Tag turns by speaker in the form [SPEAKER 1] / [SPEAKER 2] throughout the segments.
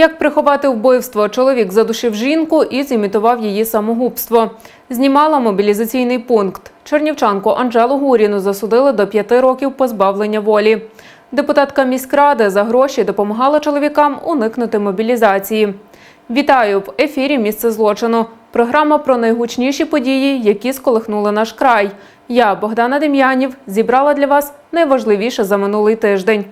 [SPEAKER 1] Як приховати вбивство? Чоловік задушив жінку і зімітував її самогубство. Знімала мобілізаційний пункт. Чернівчанку Анжелу Гуріну засудили до п'яти років позбавлення волі. Депутатка міськради за гроші допомагала чоловікам уникнути мобілізації. Вітаю в ефірі Місце злочину. Програма про найгучніші події, які сколихнули наш край. Я, Богдана Дем'янів, зібрала для вас найважливіше за минулий тиждень.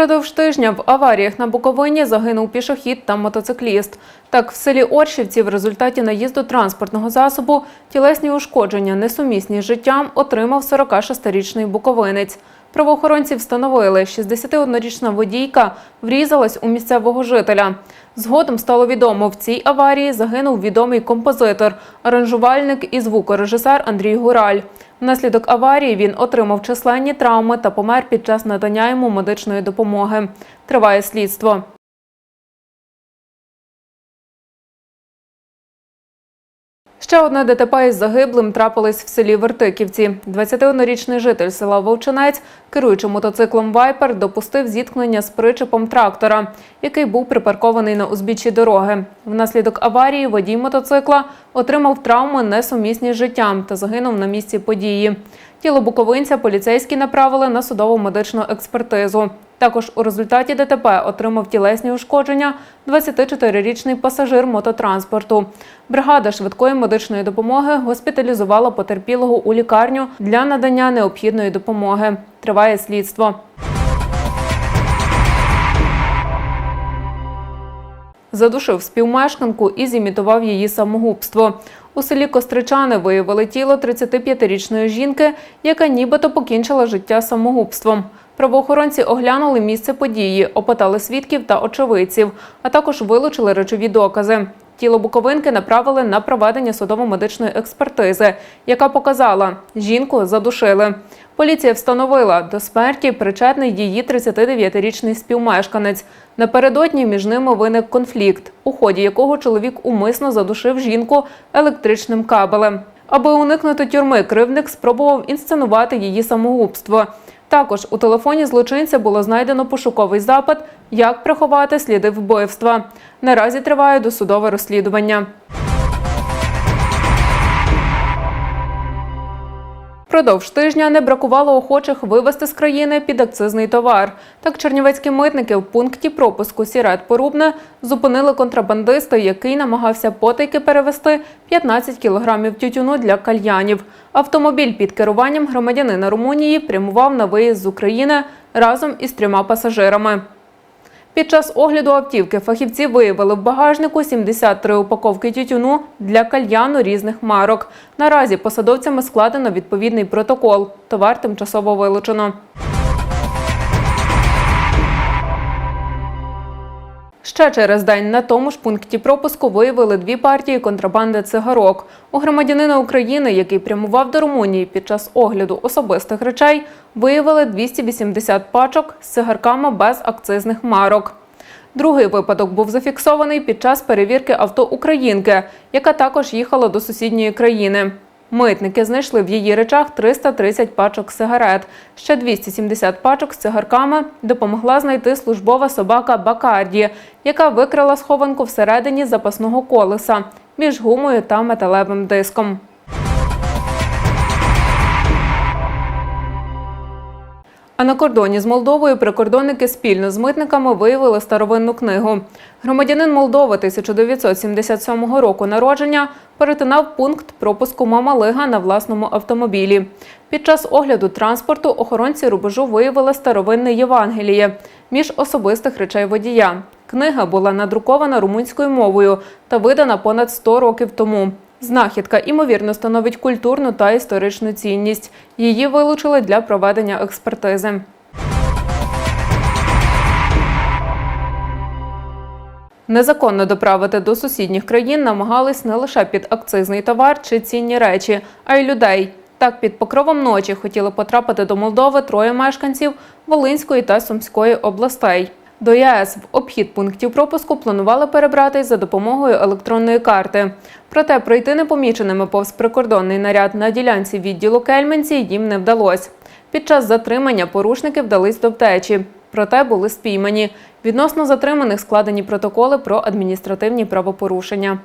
[SPEAKER 1] Впродовж тижня в аваріях на Буковині загинув пішохід та мотоцикліст. Так, в селі Оршівці в результаті наїзду транспортного засобу тілесні ушкодження, несумісні з життям, отримав 46-річний буковинець. Правоохоронці встановили, 61-річна водійка врізалась у місцевого жителя. Згодом стало відомо, в цій аварії загинув відомий композитор, аранжувальник і звукорежисер Андрій Гураль. Внаслідок аварії він отримав численні травми та помер під час надання йому медичної допомоги. Триває слідство. Ще одне ДТП із загиблим трапилось в селі Вертиківці. 21-річний житель села Вовчинець, керуючи мотоциклом Вайпер, допустив зіткнення з причепом трактора, який був припаркований на узбіччі дороги. Внаслідок аварії водій мотоцикла отримав травми несумісні з життям та загинув на місці події. Тіло буковинця поліцейські направили на судову медичну експертизу. Також у результаті ДТП отримав тілесні ушкодження 24-річний пасажир мототранспорту. Бригада швидкої медичної допомоги госпіталізувала потерпілого у лікарню для надання необхідної допомоги. Триває слідство. Задушив співмешканку і зімітував її самогубство. У селі Костричани виявили тіло 35-річної жінки, яка нібито покінчила життя самогубством. Правоохоронці оглянули місце події, опитали свідків та очевидців, а також вилучили речові докази. Тіло Буковинки направили на проведення судово-медичної експертизи, яка показала, жінку задушили. Поліція встановила, до смерті причетний її 39-річний співмешканець. Напередодні між ними виник конфлікт, у ході якого чоловік умисно задушив жінку електричним кабелем. Аби уникнути тюрми, кривдник спробував інсценувати її самогубство. Також у телефоні злочинця було знайдено пошуковий запит, як приховати сліди вбивства. Наразі триває досудове розслідування. Продовж тижня не бракувало охочих вивезти з країни підакцизний товар. Так чернівецькі митники в пункті пропуску Сірет Порубне зупинили контрабандиста, який намагався потайки перевезти 15 кілограмів тютюну для кальянів. Автомобіль під керуванням громадянина Румунії прямував на виїзд з України разом із трьома пасажирами. Під час огляду автівки фахівці виявили в багажнику 73 упаковки тютюну для кальяну різних марок. Наразі посадовцями складено відповідний протокол. Товар тимчасово вилучено. Ще через день на тому ж пункті пропуску виявили дві партії контрабанди цигарок. У громадянина України, який прямував до Румунії під час огляду особистих речей, виявили 280 пачок з цигарками без акцизних марок. Другий випадок був зафіксований під час перевірки авто українки, яка також їхала до сусідньої країни. Митники знайшли в її речах 330 пачок сигарет. Ще 270 пачок з цигарками допомогла знайти службова собака Бакарді, яка викрила схованку всередині запасного колеса між гумою та металевим диском. А на кордоні з Молдовою прикордонники спільно з митниками виявили старовинну книгу. Громадянин Молдови 1977 року народження перетинав пункт пропуску Мамалига на власному автомобілі. Під час огляду транспорту охоронці рубежу виявили старовинне Євангеліє між особистих речей водія. Книга була надрукована румунською мовою та видана понад 100 років тому. Знахідка, ймовірно, становить культурну та історичну цінність. Її вилучили для проведення експертизи. Незаконно доправити до сусідніх країн намагались не лише під акцизний товар чи цінні речі, а й людей. Так, під покровом ночі хотіли потрапити до Молдови троє мешканців Волинської та Сумської областей. До ЄС в обхід пунктів пропуску планували перебратись за допомогою електронної карти. Проте пройти непоміченими повз прикордонний наряд на ділянці відділу Кельменці їм не вдалося. Під час затримання порушники вдались до втечі, проте були спіймані. Відносно затриманих складені протоколи про адміністративні правопорушення.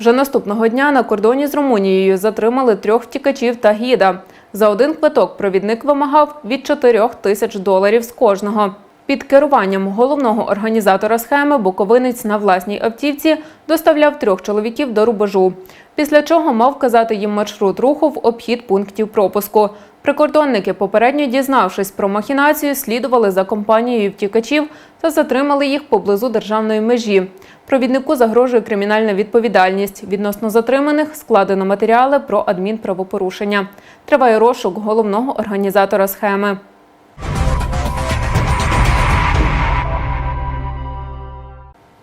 [SPEAKER 1] Вже наступного дня на кордоні з Румунією затримали трьох втікачів та гіда. За один квиток провідник вимагав від 4 тисяч доларів з кожного. Під керуванням головного організатора схеми Буковинець на власній автівці доставляв трьох чоловіків до рубежу, після чого мав вказати їм маршрут руху в обхід пунктів пропуску. Прикордонники, попередньо дізнавшись про махінацію, слідували за компанією втікачів та затримали їх поблизу державної межі. Провіднику загрожує кримінальна відповідальність. Відносно затриманих складено матеріали про адмінправопорушення. Триває розшук головного організатора схеми.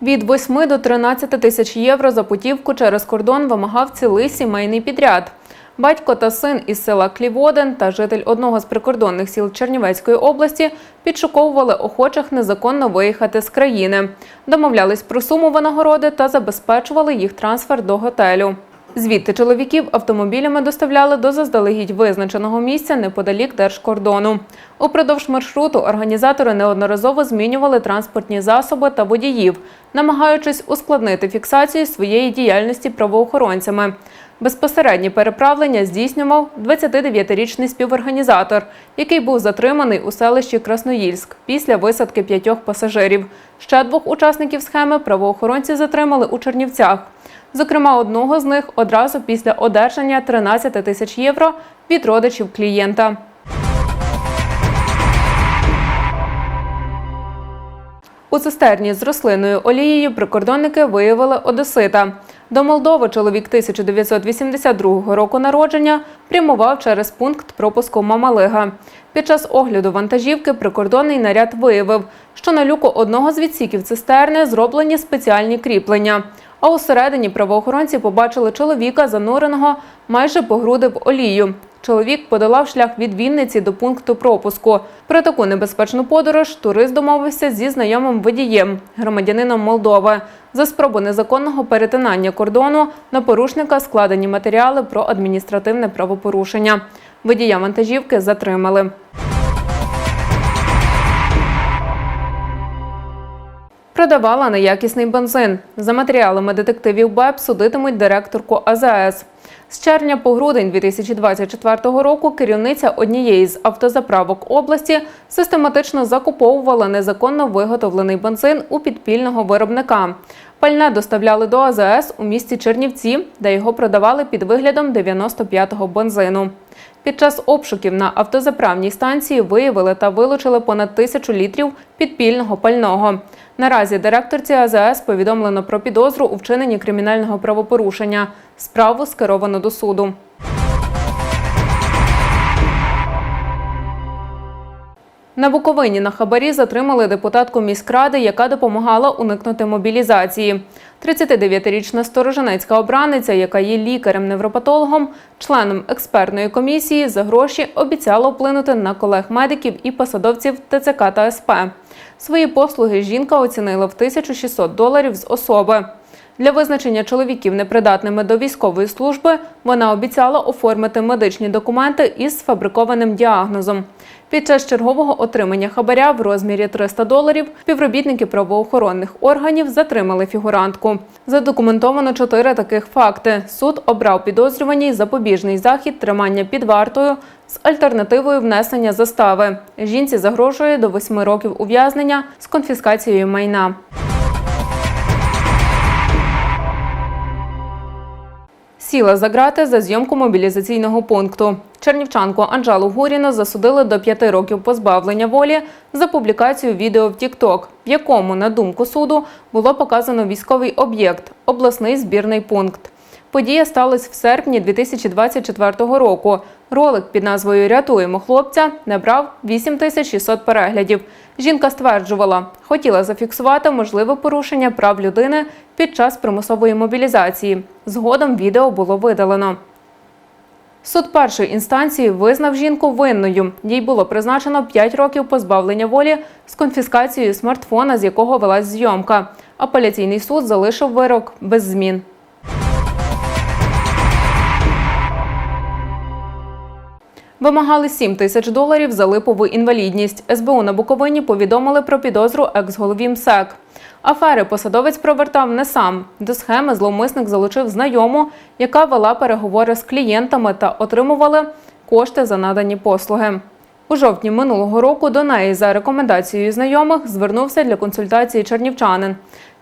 [SPEAKER 1] Від 8 до 13 тисяч євро за путівку через кордон вимагав цілий сімейний підряд. Батько та син із села Кліводен та житель одного з прикордонних сіл Чернівецької області підшуковували охочих незаконно виїхати з країни, домовлялись про суму винагороди та забезпечували їх трансфер до готелю. Звідти чоловіків автомобілями доставляли до заздалегідь визначеного місця неподалік держкордону. Упродовж маршруту організатори неодноразово змінювали транспортні засоби та водіїв, намагаючись ускладнити фіксацію своєї діяльності правоохоронцями. Безпосереднє переправлення здійснював 29-річний співорганізатор, який був затриманий у селищі Красноїльськ після висадки п'ятьох пасажирів. Ще двох учасників схеми правоохоронці затримали у Чернівцях. Зокрема, одного з них одразу після одержання 13 тисяч євро від родичів клієнта. У цистерні з рослинною олією прикордонники виявили одесита. До Молдови чоловік 1982 року народження прямував через пункт пропуску Мамалига. Під час огляду вантажівки прикордонний наряд виявив, що на люку одного з відсіків цистерни зроблені спеціальні кріплення. А усередині правоохоронці побачили чоловіка, зануреного майже по груди в олію. Чоловік подолав шлях від Вінниці до пункту пропуску. Про таку небезпечну подорож турист домовився зі знайомим водієм, громадянином Молдови. За спробу незаконного перетинання кордону на порушника складені матеріали про адміністративне правопорушення. Водія вантажівки затримали. Продавала неякісний бензин. За матеріалами детективів БЕП судитимуть директорку АЗС. З червня по грудень 2024 року керівниця однієї з автозаправок області систематично закуповувала незаконно виготовлений бензин у підпільного виробника. Пальне доставляли до АЗС у місті Чернівці, де його продавали під виглядом 95-го бензину. Під час обшуків на автозаправній станції виявили та вилучили понад тисячу літрів підпільного пального. Наразі директорці АЗС повідомлено про підозру у вчиненні кримінального правопорушення. Справу скеровано до суду. На Буковині на хабарі затримали депутатку міськради, яка допомагала уникнути мобілізації. 39-річна сторожинецька обраниця, яка є лікарем-невропатологом, членом експертної комісії, за гроші обіцяла вплинути на колег-медиків і посадовців ТЦК та СП. Свої послуги жінка оцінила в 1600 доларів з особи. Для визначення чоловіків непридатними до військової служби вона обіцяла оформити медичні документи із сфабрикованим діагнозом. Під час чергового отримання хабаря в розмірі 300 доларів співробітники правоохоронних органів затримали фігурантку. Задокументовано чотири таких факти. Суд обрав підозрюваній запобіжний захід тримання під вартою з альтернативою внесення застави. Жінці загрожує до восьми років ув'язнення з конфіскацією майна. Сіла за грати за зйомку мобілізаційного пункту. Чернівчанку Анжалу Гуріну засудили до п'яти років позбавлення волі за публікацію відео в TikTok, в якому, на думку суду, було показано військовий об'єкт обласний збірний пункт. Подія сталася в серпні 2024 року. Ролик під назвою Рятуємо хлопця набрав 8600 переглядів. Жінка стверджувала, хотіла зафіксувати можливе порушення прав людини під час примусової мобілізації. Згодом відео було видалено. Суд першої інстанції визнав жінку винною. Їй було призначено 5 років позбавлення волі з конфіскацією смартфона, з якого велась зйомка. Апеляційний суд залишив вирок без змін. Вимагали 7 тисяч доларів за липову інвалідність. СБУ на Буковині повідомили про підозру екс-голові МСЕК. Афери посадовець провертав не сам. До схеми зловмисник залучив знайому, яка вела переговори з клієнтами та отримували кошти за надані послуги. У жовтні минулого року до неї за рекомендацією знайомих звернувся для консультації чернівчанин.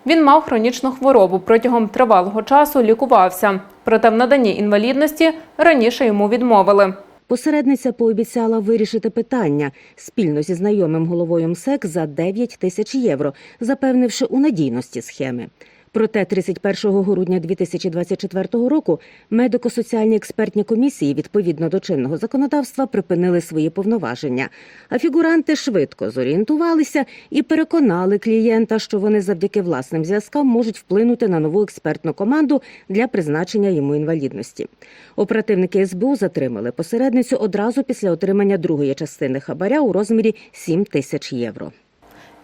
[SPEAKER 1] Він мав хронічну хворобу, протягом тривалого часу лікувався. Проте в наданні інвалідності раніше йому відмовили.
[SPEAKER 2] Посередниця пообіцяла вирішити питання спільно зі знайомим головою МСЕК за 9 тисяч євро, запевнивши у надійності схеми. Проте 31 грудня 2024 року медико-соціальні експертні комісії відповідно до чинного законодавства припинили свої повноваження. А фігуранти швидко зорієнтувалися і переконали клієнта, що вони завдяки власним зв'язкам можуть вплинути на нову експертну команду для призначення йому інвалідності. Оперативники СБУ затримали посередницю одразу після отримання другої частини хабаря у розмірі 7 тисяч євро.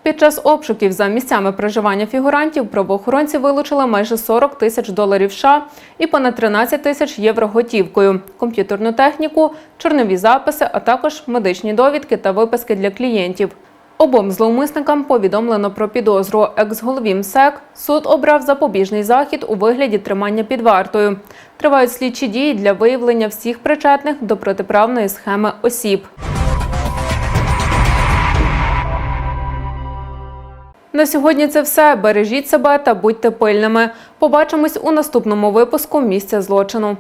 [SPEAKER 1] Під час обшуків за місцями проживання фігурантів правоохоронці вилучили майже 40 тисяч доларів США і понад 13 тисяч євро готівкою, комп'ютерну техніку, чорнові записи, а також медичні довідки та виписки для клієнтів. Обом зловмисникам повідомлено про підозру. Екс-голові МСЕК суд обрав запобіжний захід у вигляді тримання під вартою. Тривають слідчі дії для виявлення всіх причетних до протиправної схеми осіб. На сьогодні це все. Бережіть себе та будьте пильними. Побачимось у наступному випуску місця злочину.